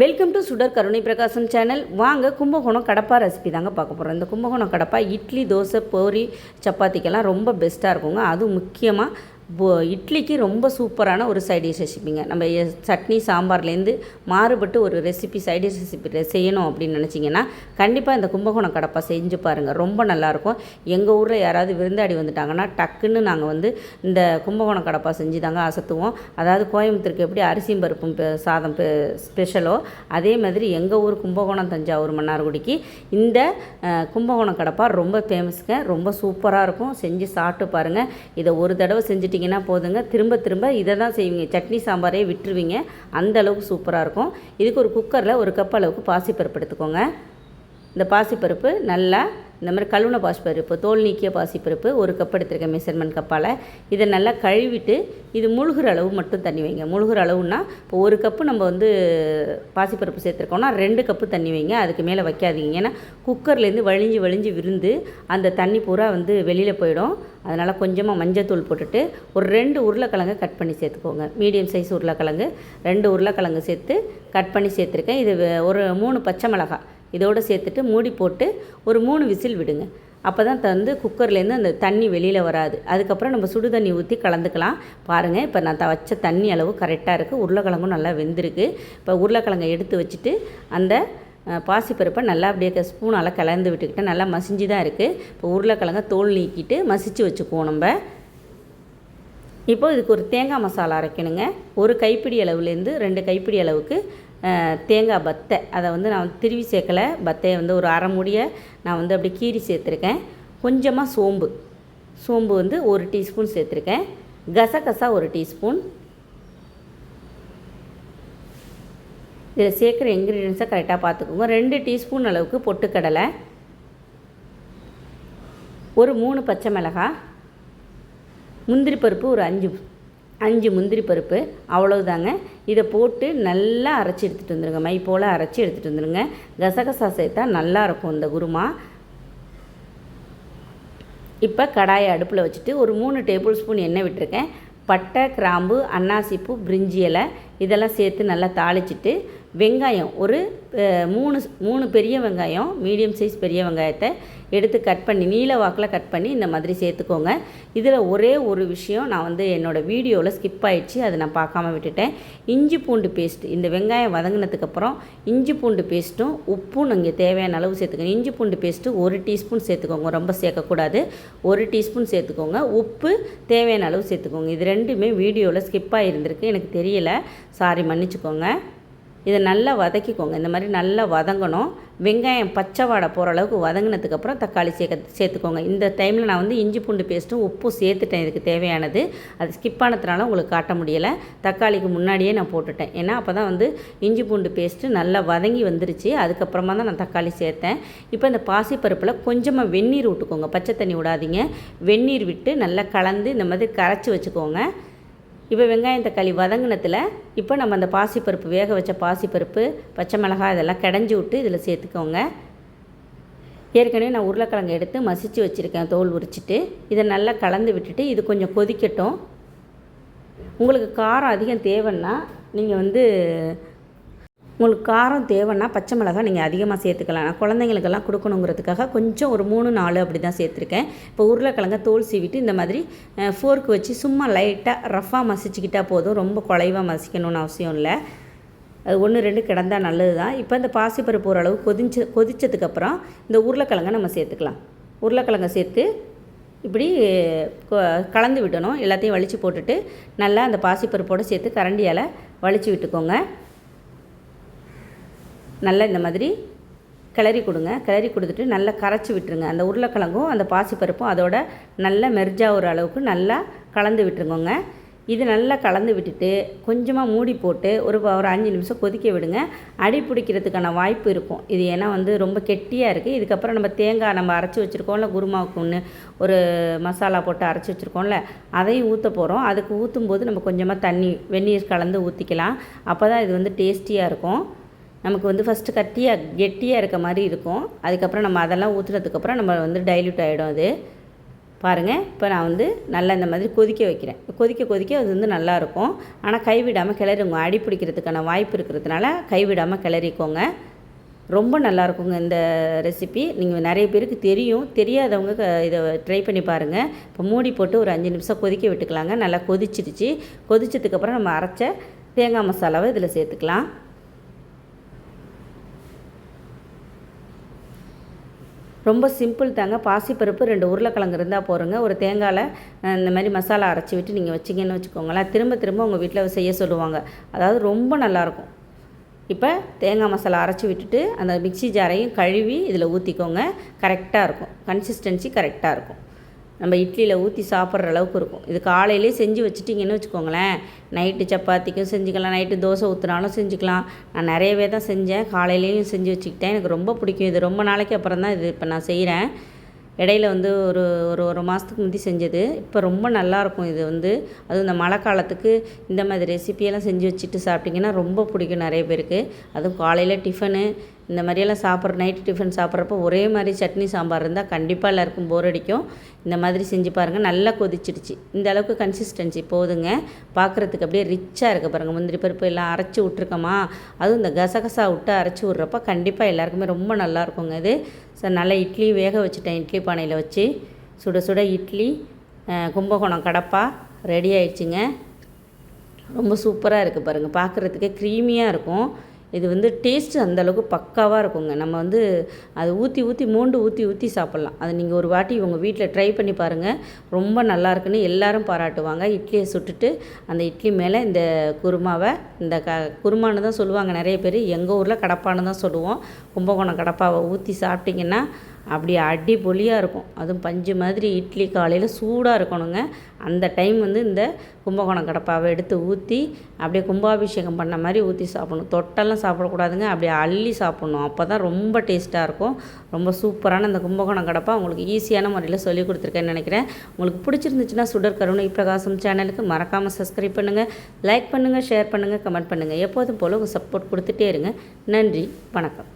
Welcome to சுடர் கருணை பிரகாசம் சேனல் வாங்க கும்பகோணம் கடப்பா ரெசிபி தாங்க பார்க்க போகிறோம் இந்த கும்பகோணம் கடப்பா இட்லி தோசை பூரி சப்பாத்திக்கெல்லாம் ரொம்ப பெஸ்ட்டாக இருக்குங்க. அதுவும் முக்கியமாக இட்லிக்கு ரொம்ப சூப்பரான ஒரு சைடிஷ் ரெசிபிங்க. நம்ம சட்னி சாம்பார்லேருந்து மாறுபட்டு ஒரு ரெசிபி சைடிஷ் ரெசிபி செய்யணும் அப்படின்னு நினச்சிங்கன்னா கண்டிப்பாக இந்த கும்பகோணம் கடப்பா செஞ்சு பாருங்கள் ரொம்ப நல்லாயிருக்கும். எங்கள் ஊரில் யாராவது விருந்தாடி வந்துட்டாங்கன்னா டக்குன்னு நாங்கள் வந்து இந்த கும்பகோணம் கடப்பா செஞ்சு தாங்க அசத்துவோம். அதாவது கோயம்புத்தூருக்கு எப்படி அரிசியும் பருப்பும் சாதம் பெ- ஸ்பெஷலோ அதே மாதிரி எங்கள் ஊர் கும்பகோணம் தஞ்சாவூர் மன்னார்குடிக்கு இந்த கும்பகோணம் கடப்பா ரொம்ப ஃபேமஸுங்க. ரொம்ப சூப்பராக இருக்கும். செஞ்சு சாப்பிட்டு பாருங்கள் இதை ஒரு தடவை செஞ்சுட்டு செஞ்சிட்டிங்கன்னா போதுங்க. திரும்ப திரும்ப இதை தான் செய்வீங்க. சட்னி சாம்பாரே விட்டுருவீங்க. அந்த அளவுக்கு சூப்பராக இருக்கும். இதுக்கு ஒரு குக்கரில் ஒரு கப் அளவுக்கு பாசிப்பருப்பு எடுத்துக்கோங்க. இந்த பாசிப்பருப்பு நல்லா இந்த மாதிரி கழுவுன பாசிப்பருப்பு தோல் நீக்கிய பாசிப்பருப்பு ஒரு கப் எடுத்துருக்கேன் மெஷர்மெண்ட் கப்பால். இதை நல்லா கழுவிட்டு இது முழுகிற அளவு மட்டும் தண்ணி வைங்க. முழுகிற அளவுன்னா இப்போ ஒரு கப்பு நம்ம வந்து பாசிப்பருப்பு சேர்த்துருக்கோம்னா ரெண்டு கப்பு தண்ணி வைங்க. அதுக்கு மேலே வைக்காதீங்க. ஏன்னா குக்கர்லேருந்து வழிஞ்சு வழிஞ்சு விருந்து அந்த தண்ணி பூரா வந்து வெளியில் போயிடும். அதனால் கொஞ்சமாக மஞ்சத்தூள் போட்டுட்டு ஒரு ரெண்டு உருளைக்கிழங்கு கட் பண்ணி சேர்த்துக்கோங்க. மீடியம் சைஸ் உருளைக்கிழங்கு. ரெண்டு உருளைக்கிழங்கு சேர்த்து கட் பண்ணி சேர்த்துருக்கேன். இது ஒரு மூணு பச்சை மிளகாய். இதோடு சேர்த்துட்டு மூடி போட்டு ஒரு மூணு விசில் விடுங்க. அப்போ தான் வந்து குக்கர்லேருந்து அந்த தண்ணி வெளியில் வராது. அதுக்கப்புறம் நம்ம சுடு தண்ணி ஊற்றி கலந்துக்கலாம். பாருங்கள் இப்போ நான் த வச்ச தண்ணி அளவு கரெக்டாக இருக்குது உருளைக்கிழங்கும் நல்லா வெந்திருக்கு. இப்போ உருளைக்கிழங்கை எடுத்து வச்சுட்டு அந்த பாசிப்பருப்பை நல்லா அப்படியே ஸ்பூனால் கலந்து விட்டுக்கிட்டு நல்லா மசிஞ்சு தான் இருக்குது இப்போ உருளைக்கிழங்க தோல் நீக்கிட்டு மசிச்சு வச்சுக்குவோம் நம்ம. இப்போ இதுக்கு ஒரு தேங்காய் மசாலா அரைக்கணுங்க. ஒரு கைப்பிடி அளவுலேருந்து ரெண்டு கைப்பிடி அளவுக்கு தேங்காய் பத்தை. அதை வந்து நான் திருவி சேர்க்கலை. பத்தையை வந்து ஒரு அரை மூடியை நான் வந்து அப்படி கீறி சேர்த்துருக்கேன். கொஞ்சமாக சோம்பு. சோம்பு வந்து ஒரு டீஸ்பூன் சேர்த்துருக்கேன். கசகசா ஒரு டீஸ்பூன். இதில் சேர்க்குற இன்க்ரீடியன்ஸை கரெக்டாக பார்த்துக்கோங்க. ரெண்டு டீஸ்பூன் அளவுக்கு பொட்டுக்கடலை. ஒரு மூணு பச்சை மிளகாய். முந்திரி பருப்பு ஒரு அஞ்சு அஞ்சு முந்திரி பருப்பு அவ்வளவுதாங்க. இதை போட்டு நல்லா அரைச்சி எடுத்துகிட்டு வந்துடுங்க மை போல் அரைச்சி எடுத்துகிட்டு வந்துடுங்க கசகசா சேர்த்தா நல்லா இருக்கும் இந்த குருமா. இப்போ கடாயை அடுப்பில் வச்சுட்டு ஒரு மூணு டேபிள் ஸ்பூன் எண்ணெய் விட்டுருக்கேன். பட்டை கிராம்பு அன்னாசிப்பூ பிரிஞ்சி இலை இதெல்லாம் சேர்த்து நல்லா தாளிச்சிட்டு வெங்காயம் ஒரு மூணு மூணு பெரிய வெங்காயம் மீடியம் சைஸ் பெரிய வெங்காயத்தை எடுத்து கட் பண்ணி நீல வாக்கில் கட் பண்ணி இந்த மாதிரி சேர்த்துக்கோங்க. இதில் ஒரே ஒரு விஷயம் நான் வந்து என்னோடய வீடியோவில் ஸ்கிப் ஆகிடுச்சு அதை நான் பார்க்காம விட்டுட்டேன். இஞ்சி பூண்டு பேஸ்ட் இந்த வெங்காயம் வதங்கினதுக்கப்புறம் இஞ்சி பூண்டு பேஸ்ட்டும் உப்பும் நீங்கள் தேவையான அளவு சேர்த்துக்கோங்க. இஞ்சி பூண்டு பேஸ்ட்டு ஒரு டீஸ்பூன் சேர்த்துக்கோங்க ரொம்ப சேர்க்கக்கூடாது. ஒரு டீஸ்பூன் சேர்த்துக்கோங்க. உப்பு தேவையான அளவு சேர்த்துக்கோங்க. இது ரெண்டுமே வீடியோவில் ஸ்கிப் ஆகிருந்திருக்கு எனக்கு தெரியல. சாரி மன்னிச்சுக்கோங்க. இதை நல்லா வதக்கிக்கோங்க. இந்த மாதிரி நல்லா வதங்கணும். வெங்காயம் பச்சை வாடை போகிற அளவுக்கு வதங்கினதுக்கப்புறம் தக்காளி சேர்க்க சேர்த்துக்கோங்க. இந்த டைமில் நான் வந்து இஞ்சி பூண்டு பேஸ்ட்டும் உப்பும் சேர்த்துட்டேன். இதுக்கு தேவையானது. அது ஸ்கிப் ஆனதுனால உங்களுக்கு காட்ட முடியலை. தக்காளிக்கு முன்னாடியே நான் போட்டுட்டேன். ஏன்னா அப்போ தான் வந்து இஞ்சி பூண்டு பேஸ்ட்டு நல்லா வதங்கி வந்துருச்சு. அதுக்கப்புறமா தான் நான் தக்காளி சேர்த்தேன். இப்போ இந்த பாசிப்பருப்பில் கொஞ்சமாக வெந்நீர் விட்டுக்கோங்க பச்சை தண்ணி விடாதீங்க. வெந்நீர் விட்டு நல்லா கலந்து இந்த மாதிரி கரைச்சி வச்சுக்கோங்க. இப்போ வெங்காயம் தக்காளி வதங்கினத்தில் இப்போ நம்ம அந்த பாசிப்பருப்பு வேக வச்ச பாசிப்பருப்பு பச்சை மிளகாய் இதெல்லாம் கடைஞ்சி விட்டு இதில் சேர்த்துக்கோங்க. ஏற்கனவே நான் உருளைக்கிழங்கு எடுத்து மசிச்சு வச்சுருக்கேன் தோல் உரிச்சிட்டு. இதை நல்லா கலந்து விட்டுட்டு இது கொஞ்சம் கொதிக்கட்டும். உங்களுக்கு காரம் அதிகம் தேவைன்னா நீங்கள் வந்து உங்களுக்கு காரம் தேவைன்னா பச்சை மிளகாய் நீங்கள் அதிகமாக சேர்த்துக்கலாம். நான் குழந்தைங்களுக்கெல்லாம் கொடுக்கணுங்கிறதுக்காக கொஞ்சம் ஒரு மூணு நாலு அப்படி தான் சேர்த்துருக்கேன். இப்போ உருளைக்கிழங்க தோல் சீவிட்டு இந்த மாதிரி ஃபோர்க்கு வச்சு சும்மா லைட்டாக ரஃப்பாக மசிச்சுக்கிட்டால் போதும். ரொம்ப குலைவாக மசிக்கணும்னு அவசியம் இல்லை. அது ஒன்று ரெண்டு கிடந்தால் நல்லது தான். இப்போ இந்த பாசிப்பருப்பு ஓரளவு கொதிச்சு கொதிச்சதுக்கப்புறம் இந்த உருளைக்கிழங்க நம்ம சேர்த்துக்கலாம். உருளைக்கிழங்க சேர்த்து இப்படி கொ- கலந்து விடணும். எல்லாத்தையும் வலித்து போட்டுட்டு நல்லா அந்த பாசிப்பருப்போடு சேர்த்து கரண்டியால் வலித்து விட்டுக்கோங்க. நல்லா இந்த மாதிரி கிளறி கொடுங்க. கிளறி கொடுத்துட்டு நல்லா கரைச்சி விட்டுருங்க. அந்த உருளைக்கிழங்கும் அந்த பாசிப்பருப்பும் அதோட நல்லா மெர்ஜாகிற ஒரு அளவுக்கு நல்லா கலந்து விட்டுருங்கோங்க. இது நல்லா கலந்து விட்டுட்டு கொஞ்சமாக மூடி போட்டு ஒரு ப- ஒரு அஞ்சு நிமிஷம் கொதிக்க விடுங்க. அடி பிடிக்கிறதுக்கான வாய்ப்பு இருக்கும். இது ஏன்னா வந்து ரொம்ப கெட்டியாக இருக்குது இதுக்கப்புறம் நம்ம தேங்காய் நம்ம அரைச்சி வச்சுருக்கோம்ல குருமாவுக்கு ஒன்று ஒரு மசாலா போட்டு அரைச்சி வச்சுருக்கோம்ல அதையும் ஊற்ற போகிறோம் அதுக்கு ஊற்றும் போது நம்ம கொஞ்சமாக தண்ணி வெந்நீர் கலந்து ஊற்றிக்கலாம் அப்போ தான் இது வந்து டேஸ்டியாக இருக்கும். நமக்கு வந்து ஃபஸ்ட்டு கட்டியாக கெட்டியாக இருக்க மாதிரி இருக்கும். அதுக்கப்புறம் நம்ம அதெல்லாம் ஊற்றுனதுக்கப்புறம் நம்ம வந்து டைல்யூட் ஆகிடும் அது. பாருங்கள் இப்போ நான் வந்து நல்லா இந்த மாதிரி கொதிக்க வைக்கிறேன். கொதிக்க கொதிக்க அது வந்து நல்லாயிருக்கும் ஆனால் கைவிடாமல் கிளறிங்க அடி பிடிக்கிறதுக்கான வாய்ப்பு இருக்கிறதுனால கைவிடாமல் கிளறிக்கோங்க. ரொம்ப நல்லாயிருக்குங்க இந்த ரெசிபி நீங்கள் நிறைய பேருக்கு தெரியும். தெரியாதவங்க க- இதை ட்ரை பண்ணி பாருங்கள் இப்போ மூடி போட்டு ஒரு அஞ்சு நிமிஷம் கொதிக்க விட்டுக்கலாங்க. நல்லா கொதிச்சிடுச்சு கொதிச்சதுக்கப்புறம் நம்ம அரைச்ச தேங்காய் மசாலாவை இதில் சேர்த்துக்கலாம். ரொம்ப சிம்பிள் தாங்க. பாசிப்பருப்பு ரெண்டு உருளைக்கிழங்கு இருந்தால் போருங்க. ஒரு தேங்காயில் இந்த மாதிரி மசாலா அரைச்சி விட்டு நீங்கள் வச்சிங்கன்னு வச்சுக்கோங்களேன். திரும்ப திரும்ப உங்கள் வீட்டில் செய்ய சொல்லுவாங்க. அதாவது ரொம்ப நல்லாயிருக்கும். இப்போ தேங்காய் மசாலா அரைச்சி விட்டுட்டு அந்த மிக்ஸி ஜாரையும் கழுவி இதில் ஊற்றிக்கோங்க கரெக்டாக இருக்கும். கன்சிஸ்டன்சி கரெக்டாக இருக்கும். நம்ம இட்லியில் ஊற்றி சாப்பிட்ற அளவுக்கு இருக்கும். இது காலையிலே செஞ்சு வச்சுட்டிங்கன்னு வச்சுக்கோங்களேன். நைட்டு சப்பாத்திக்கும் செஞ்சுக்கலாம். நைட்டு தோசை ஊற்றினாலும் செஞ்சுக்கலாம். நான் நிறையவே தான் செஞ்சேன். காலையிலேயும் செஞ்சு வச்சுக்கிட்டேன். எனக்கு ரொம்ப பிடிக்கும் இது. ரொம்ப நாளைக்கு அப்புறம் தான் இது இப்போ நான் செய்கிறேன் இடையில வந்து ஒரு ஒரு ஒரு மாதத்துக்கு முந்தி செஞ்சது. இப்போ ரொம்ப நல்லாயிருக்கும் இது வந்து. அதுவும் இந்த மழை காலத்துக்கு இந்த மாதிரி ரெசிபியெல்லாம் செஞ்சு வச்சுட்டு சாப்பிட்டிங்கன்னா ரொம்ப பிடிக்கும் நிறைய பேருக்கு. அதுவும் காலையில் டிஃபனு இந்த மாதிரியெல்லாம் சாப்பிட்ற நைட்டு டிஃபன் சாப்பிட்றப்போ ஒரே மாதிரி சட்னி சாம்பார் இருந்தால் கண்டிப்பாக எல்லாருக்கும் போர் அடிக்கும். இந்த மாதிரி செஞ்சு பாருங்கள் நல்லா கொதிச்சிடுச்சு. இந்த அளவுக்கு கன்சிஸ்டன்சி போதுங்க. பார்க்குறதுக்கு அப்படியே ரிச்சாக இருக்க பாருங்கள் முந்திரி பருப்பு எல்லாம் அரைச்சி விட்ருக்கோமா அதுவும் இந்த கசகசா விட்டு அரைச்சி விட்றப்ப கண்டிப்பாக எல்லாருக்குமே ரொம்ப நல்லா இருக்குங்க இது. ஸோ நல்லா இட்லி வேக வச்சுட்டேன் இட்லி பானையில் வச்சு. சுட சுட இட்லி கும்பகோணம் கடப்பா ரெடி ஆயிடுச்சுங்க. ரொம்ப சூப்பராக இருக்குது பாருங்கள் பார்க்குறதுக்கே க்ரீமியாக இருக்கும். இது வந்து டேஸ்ட்டு அந்தளவுக்கு பக்காவாக இருக்குங்க. நம்ம வந்து அதை ஊற்றி ஊற்றி மூண்டு ஊற்றி ஊற்றி சாப்பிட்லாம். அது நீங்கள் ஒரு வாட்டி உங்கள் வீட்டில் ட்ரை பண்ணி பாருங்கள் ரொம்ப நல்லா இருக்குன்னு எல்லாரும் பாராட்டுவாங்க. இட்லியை சுட்டுட்டு அந்த இட்லி மேலே இந்த குருமாவை இந்த க குருமான்னு தான் சொல்லுவாங்க நிறைய பேர். எங்கள் ஊரில் கடப்பான்னு தான் சொல்லுவோம். கும்பகோணம் கடப்பாவை ஊற்றி சாப்பிட்டிங்கன்னா அப்படி அடிபொலியாக இருக்கும். அதுவும் பஞ்சு மாதிரி இட்லி காலையில் சூடாக இருக்கணுங்க. அந்த டைம் வந்து இந்த கும்பகோணம் கடப்பாவை எடுத்து ஊற்றி அப்படியே கும்பாபிஷேகம் பண்ண மாதிரி ஊற்றி சாப்பிடணும். தொட்டெல்லாம் சாப்பிடக்கூடாதுங்க. அப்படியே அள்ளி சாப்பிட்ணும். அப்போ தான் ரொம்ப டேஸ்ட்டாக இருக்கும். ரொம்ப சூப்பரான இந்த கும்பகோணம் கடப்பா உங்களுக்கு ஈஸியான முறையில் சொல்லி கொடுத்துருக்கேன்னு நினைக்கிறேன். உங்களுக்கு பிடிச்சிருந்துச்சுன்னா சுடர் கருணை பிரகாசம் சேனலுக்கு மறக்காமல் சப்ஸ்கிரைப் பண்ணுங்கள் லைக் பண்ணுங்கள் ஷேர் பண்ணுங்கள் கமெண்ட் பண்ணுங்கள் எப்போதும் போல் உங்கள் சப்போர்ட் கொடுத்துட்டே இருங்க. நன்றி வணக்கம்.